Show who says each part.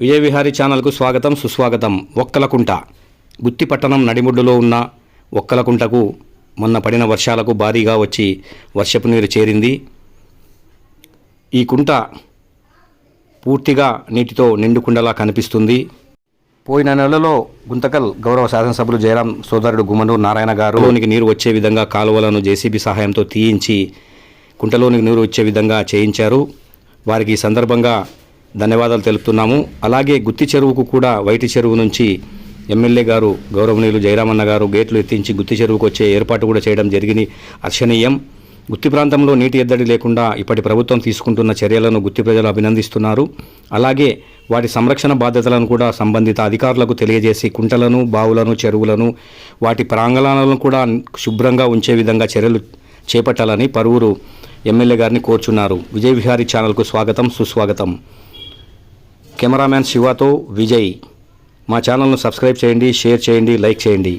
Speaker 1: విజయవిహారీ ఛానల్కు స్వాగతం సుస్వాగతం. ఒక్కలకుంట. గుత్తిపట్టణం నడిముడ్డులో ఉన్న ఒక్కలకుంటకు మొన్న పడిన వర్షాలకు భారీగా వచ్చి వర్షపు నీరు చేరింది. ఈ కుంట పూర్తిగా నీటితో నిండుకుండలా కనిపిస్తుంది. పోయిన నెలలో గుంతకల్ గౌరవ శాసనసభ్యులు జయరాం సోదరుడు గుమ్మడు నారాయణ గారు లోనికి నీరు వచ్చే విధంగా కాలువలను జేసీబీ సహాయంతో తీయించి కుంటలోనికి నీరు వచ్చే విధంగా చేయించారు. వారికి ఈ సందర్భంగా ధన్యవాదాలు తెలుపుతున్నాము. అలాగే గుత్తి చెరువుకు కూడా వైటి చెరువు నుంచి ఎమ్మెల్యే గారు గౌరవనీయులు జయరామన్న గారు గేట్లు ఎత్తించి గుత్తి చెరువుకు వచ్చే ఏర్పాటు కూడా చేయడం జరిగింది. అర్చనీయం. గుత్తి ప్రాంతంలో నీటి ఎద్దడి లేకుండా ఇప్పటి ప్రభుత్వం తీసుకుంటున్న చర్యలను గుత్తి ప్రజలు అభినందిస్తున్నారు. అలాగే వాటి సంరక్షణ బాధ్యతలను కూడా సంబంధిత అధికారులకు తెలియజేసి కుంటలను బావులను చెరువులను వాటి ప్రాంగణాలను కూడా శుభ్రంగా ఉంచే విధంగా చర్యలు చేపట్టాలని పలువురు ఎమ్మెల్యే గారిని కోరుచున్నారు. విజయ విహారీ ఛానల్కు స్వాగతం సుస్వాగతం. కెమెరామ్యాన్ శివాతో విజయ్. మా ఛానల్ను సబ్స్క్రైబ్ చేయండి షేర్ చేయండి లైక్ చేయండి.